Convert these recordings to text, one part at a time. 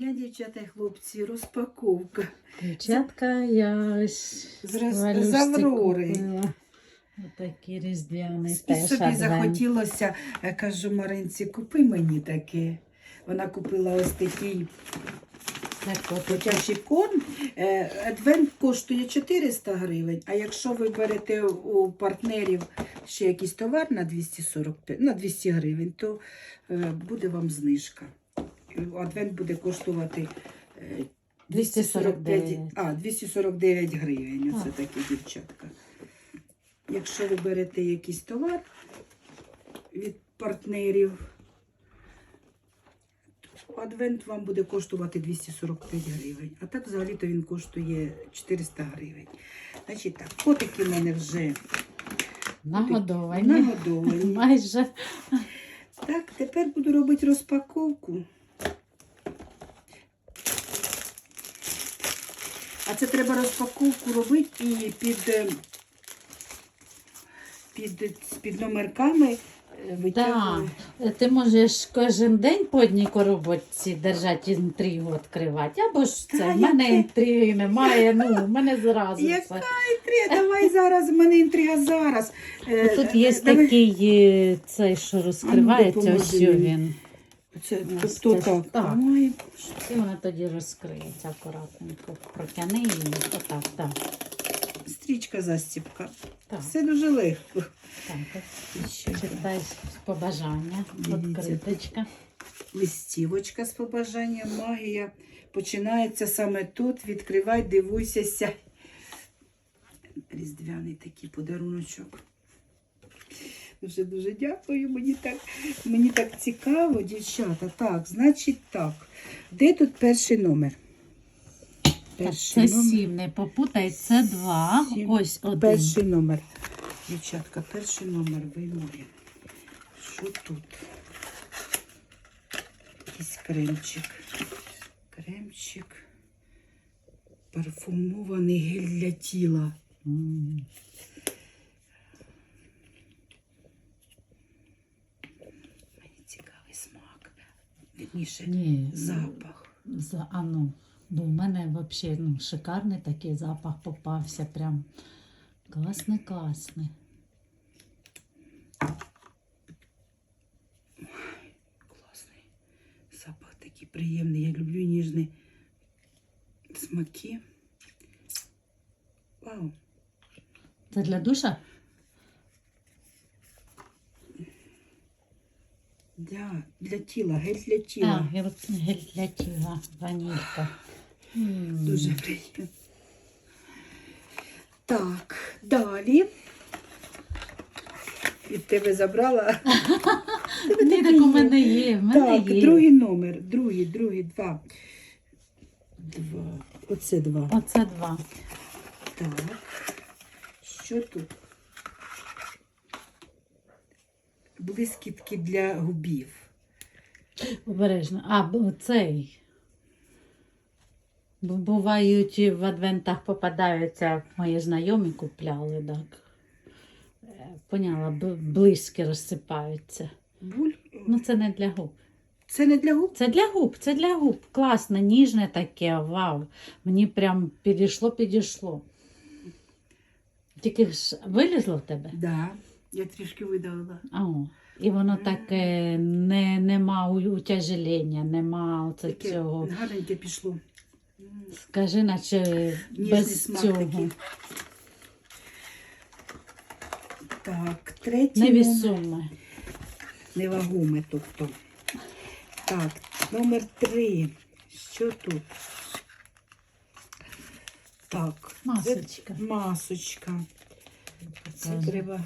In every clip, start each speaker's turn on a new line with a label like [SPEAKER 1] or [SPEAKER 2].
[SPEAKER 1] Я, дівчата і хлопці, розпаковка.
[SPEAKER 2] Дівчатка, я ось
[SPEAKER 1] З з Аврори.
[SPEAKER 2] Отакі різдвяні
[SPEAKER 1] І
[SPEAKER 2] теж
[SPEAKER 1] собі захотілося, я кажу Маринці, купи мені таке. Вона купила ось такий
[SPEAKER 2] Так,
[SPEAKER 1] корм. Е, Адвент коштує 400 гривень, а якщо ви берете у партнерів ще якийсь товар на 245, на 200 гривень, то е, буде вам знижка. Адвент буде коштувати е,
[SPEAKER 2] 249.
[SPEAKER 1] А, 249 гривень. Оце такі дівчатка. Якщо ви берете якийсь товар від партнерів, адвент вам буде коштувати 245 гривень. А так взагалі-то він коштує 400 гривень. Значить так, котики в мене вже
[SPEAKER 2] Нагодовані.
[SPEAKER 1] нагодовані.
[SPEAKER 2] Майже.
[SPEAKER 1] Так, тепер буду робити розпаковку. А це треба розпаковку робити і під, е, під, під номерками е, витягувати.
[SPEAKER 2] ти можеш кожен день по одній коробочці держати інтригу відкривати. Або ж це,
[SPEAKER 1] Та
[SPEAKER 2] в мене
[SPEAKER 1] яке?
[SPEAKER 2] інтриги немає, ну, в мене зразу
[SPEAKER 1] Яка
[SPEAKER 2] все.
[SPEAKER 1] інтрига? Давай зараз, в мене інтрига зараз.
[SPEAKER 2] Тут є
[SPEAKER 1] е, давай.
[SPEAKER 2] такий цей, що розкривається,
[SPEAKER 1] допоможи
[SPEAKER 2] ось
[SPEAKER 1] мені.
[SPEAKER 2] він.
[SPEAKER 1] Це, тобто
[SPEAKER 2] це
[SPEAKER 1] так.
[SPEAKER 2] так.
[SPEAKER 1] Ой,
[SPEAKER 2] І вона тоді розкриється акуратненько. Протяни її. Отак, так.
[SPEAKER 1] стрічка застіпка.
[SPEAKER 2] Так,
[SPEAKER 1] Все дуже легко.
[SPEAKER 2] так.
[SPEAKER 1] Ще
[SPEAKER 2] Читай побажання.
[SPEAKER 1] Дивіться.
[SPEAKER 2] Відкриточка.
[SPEAKER 1] листівочка з побажанням магія. Починається саме тут. Відкривай, дивуйся. Різдвяний такий подаруночок. Дуже дуже дякую. Мені так, мені так цікаво, дівчата. Так, значить так. Де тут перший номер?
[SPEAKER 2] Так, це
[SPEAKER 1] номер.
[SPEAKER 2] сім, не попутай, це два.
[SPEAKER 1] Сім.
[SPEAKER 2] Ось один.
[SPEAKER 1] Перший номер. Дівчатка, перший номер виймує. Що тут? Якийсь кремчик. Кремчик. Парфумований гель для тіла.
[SPEAKER 2] М.
[SPEAKER 1] Мені цікавий смак. Вірніше,
[SPEAKER 2] Ні,
[SPEAKER 1] запах.
[SPEAKER 2] За, а ну, ну, у мене взагалі ну, шикарний такий запах попався. Прям класний, класний.
[SPEAKER 1] Класний. Запах такий приємний. Я люблю ніжні смаки. Вау.
[SPEAKER 2] Це для душа?
[SPEAKER 1] Да, для тіла, гель для
[SPEAKER 2] А,
[SPEAKER 1] тіла.
[SPEAKER 2] гель, гель для тіла, ванілька. М.
[SPEAKER 1] Дуже приємно. Так, далі. Від тебе забрала.
[SPEAKER 2] Ні, так у мене є, в мене
[SPEAKER 1] Так,
[SPEAKER 2] є.
[SPEAKER 1] другий номер. Другий, другий, два. Два. Оце два.
[SPEAKER 2] Оце два.
[SPEAKER 1] Так. Що тут? Блискітки для губів.
[SPEAKER 2] Обережно. А, цей. Бувають в адвентах попадаються, мої знайомі купляли, так. Е, Поняла, близькі розсипаються.
[SPEAKER 1] Буль.
[SPEAKER 2] Ну, це не для губ.
[SPEAKER 1] Це не для губ?
[SPEAKER 2] Це для губ, це для губ. Класне, ніжне таке, вау. Мені прям підійшло, підійшло. Тільки ж вилізло в тебе?
[SPEAKER 1] Да. Я трішки видалила.
[SPEAKER 2] А, о. І воно таке не, нема утяжелення, нема оце
[SPEAKER 1] Таке
[SPEAKER 2] цього.
[SPEAKER 1] гарненьке пішло.
[SPEAKER 2] Скажи, наче
[SPEAKER 1] Ніжний
[SPEAKER 2] без
[SPEAKER 1] смак
[SPEAKER 2] цього.
[SPEAKER 1] такий. Так, номер.
[SPEAKER 2] Невісоме.
[SPEAKER 1] Невагоме, тобто. Так, номер три. Що тут? Так, це
[SPEAKER 2] Масочка.
[SPEAKER 1] масочка. Це треба.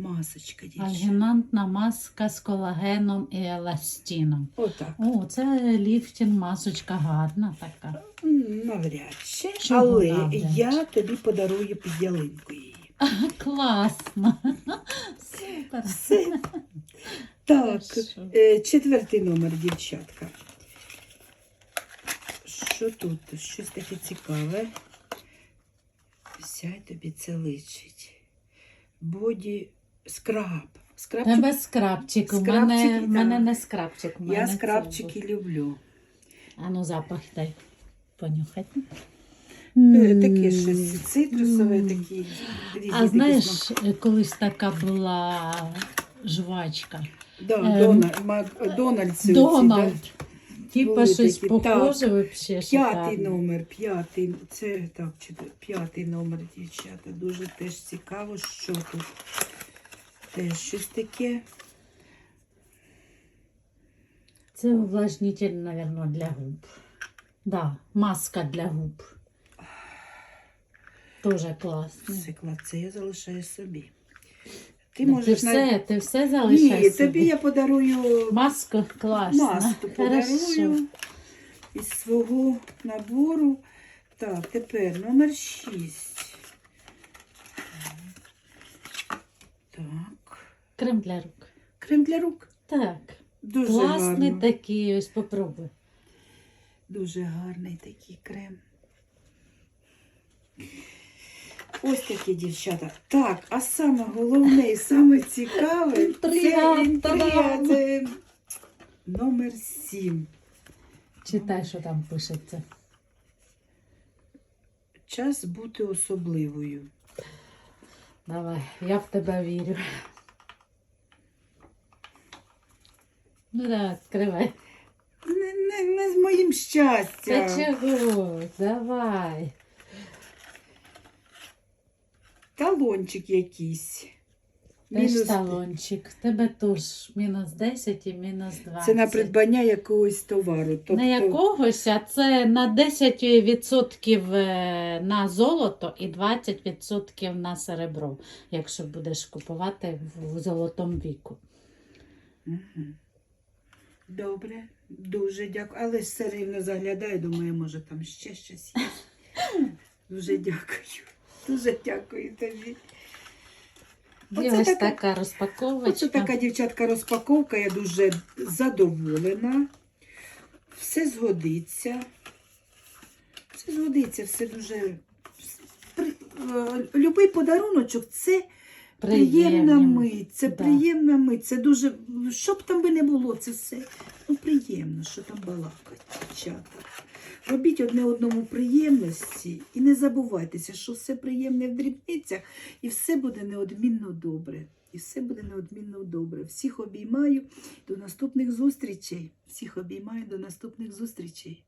[SPEAKER 1] Масочка.
[SPEAKER 2] Альгінантна маска з колагеном і еластином.
[SPEAKER 1] Отак.
[SPEAKER 2] О, це ліфтінг масочка гарна така.
[SPEAKER 1] Навряд чи.
[SPEAKER 2] Чого
[SPEAKER 1] Але
[SPEAKER 2] навряд
[SPEAKER 1] я тобі подарую під ялинку її.
[SPEAKER 2] Класно. Супер.
[SPEAKER 1] Все. Так,
[SPEAKER 2] Хорошо.
[SPEAKER 1] е, четвертий номер, дівчатка. Що тут? Щось таке цікаве. Сяй тобі це личить. Боді скраб. Скрабчик.
[SPEAKER 2] Тебе скрабчик, у мене, в мене не скрабчик. У мене
[SPEAKER 1] Я скрабчики
[SPEAKER 2] був.
[SPEAKER 1] люблю.
[SPEAKER 2] А ну запах дай понюхати.
[SPEAKER 1] Е, Таке щось цитрусове, такі
[SPEAKER 2] А
[SPEAKER 1] такі
[SPEAKER 2] знаєш,
[SPEAKER 1] смаки.
[SPEAKER 2] колись така була жвачка.
[SPEAKER 1] Да,
[SPEAKER 2] ем,
[SPEAKER 1] Дональд,
[SPEAKER 2] Дональд. Типа щось похоже вообще
[SPEAKER 1] П'ятий номер, п'ятий. Це так, чи п'ятий номер, дівчата. Дуже теж цікаво, що тут. Теж щось таке.
[SPEAKER 2] Це увлажнитель, мабуть, для губ. Да, маска для губ. Тоже класно.
[SPEAKER 1] Це клад, це я залишаю собі.
[SPEAKER 2] Ти,
[SPEAKER 1] Ти можеш
[SPEAKER 2] все,
[SPEAKER 1] навіть-
[SPEAKER 2] ти все залишаєш
[SPEAKER 1] Ні,
[SPEAKER 2] собі?
[SPEAKER 1] тобі я подарую
[SPEAKER 2] Маску класно.
[SPEAKER 1] маску
[SPEAKER 2] Хорошо.
[SPEAKER 1] подарую із свого набору. Так, тепер номер 6.
[SPEAKER 2] Крем для рук.
[SPEAKER 1] Крем для рук.
[SPEAKER 2] Так.
[SPEAKER 1] Дуже
[SPEAKER 2] Класний
[SPEAKER 1] гарно.
[SPEAKER 2] такий, ось попробуй.
[SPEAKER 1] Дуже гарний такий крем. Ось такі дівчата. Так, а саме головне і саме цікаве це
[SPEAKER 2] Інтрига!
[SPEAKER 1] Це номер 7.
[SPEAKER 2] Читай, що там пишеться.
[SPEAKER 1] Час бути особливою.
[SPEAKER 2] Давай, я в тебе вірю. Ну да, відкривай.
[SPEAKER 1] Не, не, не з моїм
[SPEAKER 2] Та
[SPEAKER 1] щастям.
[SPEAKER 2] чого? Давай.
[SPEAKER 1] Талончик якийсь.
[SPEAKER 2] Теж
[SPEAKER 1] Мінус-
[SPEAKER 2] талончик. Тебе теж мінус 10 і мінус 20.
[SPEAKER 1] Це на придбання якогось товару. Тобто,
[SPEAKER 2] Не якогось, а це на 10% е, на золото і 20% на серебро, якщо будеш купувати в золотому віку.
[SPEAKER 1] Мгм. Добре, дуже дякую. Але все рівно заглядаю, думаю, може там ще щось є. Дуже дякую. Дуже дякую тобі. Оце
[SPEAKER 2] ось
[SPEAKER 1] така-
[SPEAKER 2] така розпаковочка.
[SPEAKER 1] Оце така дівчатка розпаковка, я дуже задоволена. Все згодиться. Все згодиться, все дуже. Е, Любий подаруночок це приємна мить. Це
[SPEAKER 2] Да.
[SPEAKER 1] приємна мить. Це дуже. Що б там би не було, це все. Ну, приємно, що там балакать, дівчата. Робіть одне одному приємності і не забувайтеся, що все приємне в дрібницях, і все буде неодмінно добре. І все буде неодмінно добре. Всіх обіймаю до наступних зустрічей. Всіх обіймаю до наступних зустрічей.